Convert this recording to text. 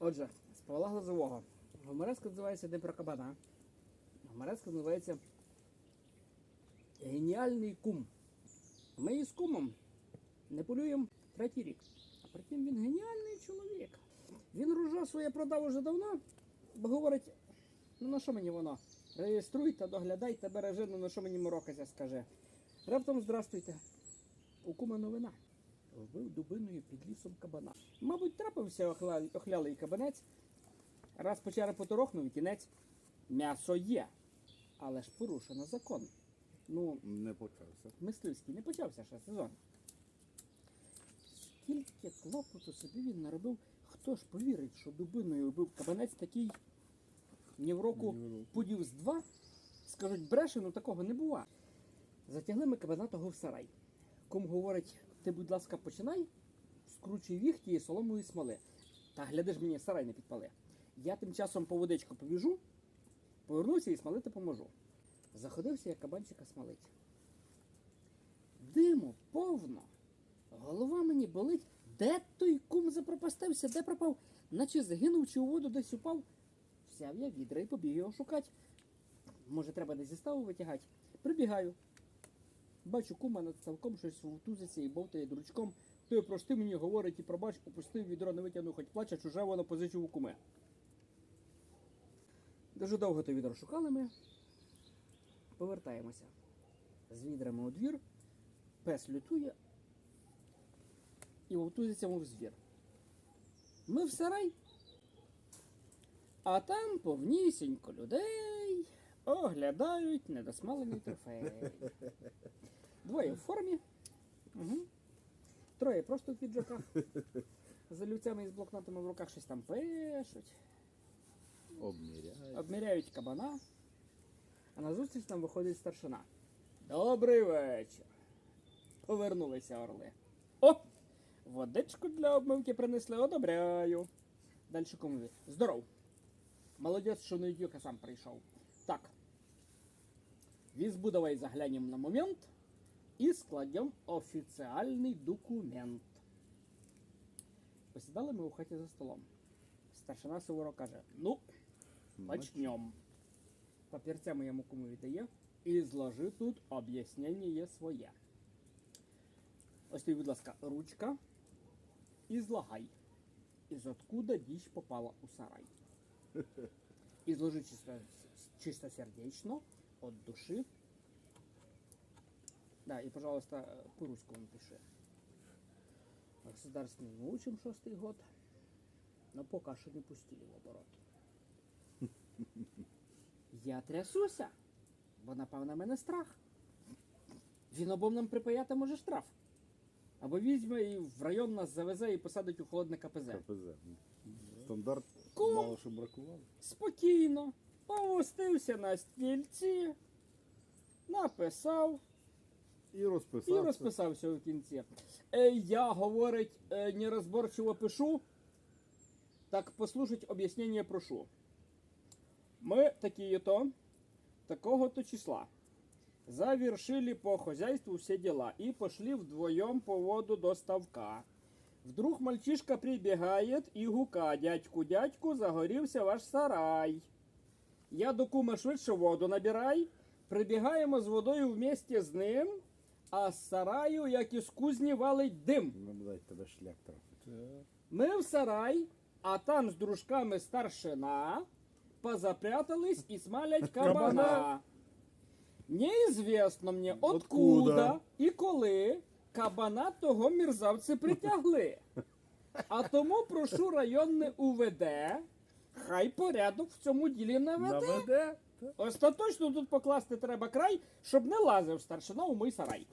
Отже, з Павла Глазового. Гомереска називається не про кабана. Гомереска називається Геніальний кум. Ми із кумом не полюємо третій рік. А притім він геніальний чоловік. Він ружа своє продав уже давно, бо говорить, ну на що мені воно? Реєструйте, доглядайте, бережи, ну на що мені морокася, скаже. Раптом здрастуйте. У кума новина. Вбив дубиною під лісом кабана. Мабуть, трапився охлялий кабанець. Раз по черепу торохнув і кінець. М'ясо є. Але ж порушено закон. Ну, Не почався. мисливський не почався ще сезон. Скільки клопоту собі він наробив, хто ж повірить, що дубиною вбив кабанець такий ні в року Ні в року. пудів з два. Скажуть, бреше, ну такого не бува. Затягли ми кабана того в сарай. Кум говорить, ти, будь ласка, починай, скручуй віхті і соломою смоли. Та гляди ж мені сарай не підпали. Я тим часом по водичку побіжу, повернуся і смолити поможу. Заходився я кабанчика смолить. Диму повно. Голова мені болить. Де той кум запропастився? Де пропав? Наче загинув чи у воду десь упав. Взяв я відра і побіг його шукати. Може, треба десь зі ставу витягати. Прибігаю. Бачу, кума над ставком щось втузиться і бовтає дручком. Той прости мені говорить і пробач, опустив відро, не витягнув, хоч плаче, чуже воно позичив у куми. Дуже довго то відро шукали ми. Повертаємося. З відрами у двір. Пес лютує і вовтузиться, мов звір. Ми в сарай. А там повнісінько людей оглядають недосмалений трофей. Двоє в формі. Угу. Троє просто в піджаках. За люцями і з блокнотами в руках щось там пишуть, Обміряє. обміряють кабана. А на зустріч нам виходить старшина. Добрий вечір. Повернулися орли. О! Водичку для обмивки принесли, одобряю. Далі кому? Здоров. Молодець, що не йдюк, а сам прийшов. Так. Візьму давай заглянем на момент і складем офіціальний документ. Посідали ми у хаті за столом. Старшина суворо каже: Ну, почнем. Папірця моєму кому віддає і зложи тут об'яснення своє. Ось тобі, будь ласка, ручка і злагай. Із откуда діч попала у сарай. І зложи чисто, чистосердечно, от души. Да, и, пожалуйста, по-русскому пиши. Государственный мы учим шестый год, но пока что не пустили в оборот. Я трясуся, бо напав на мене страх. Він обом нам припаяти може штраф. Або візьме і в район нас завезе і посадить у холодне КПЗ. КПЗ. Стандарт Кум. мало що бракувало. Спокійно, помостився на стільці, написав І розписався. і розписався у кінці. Е, я, говорить, е, нерозборчиво пишу, так послушать об'яснення прошу. Ми такі-то, такого-то числа. Завершили по хозяйству все дела и пошли вдвоем по воду до ставка. Вдруг мальчишка прибегает и гука, дядьку, дядьку, загорівся ваш сарай. Я до кума швидше воду набирай, прибігаємо з водою вместе з ним, а з сараю, як із кузні, валить дим. Ну, дай тебе шлях трафить. Ми в сарай, а там з дружками старшина позапрятались и смалять кабана. Неізвісно мені, откуда, Откуда? і коли кабана того мерзавці притягли. А тому прошу районне УВД, хай порядок в цьому ділі наведе. Наведе? Остаточно тут покласти треба край, щоб не лазив старшина у мій сарай.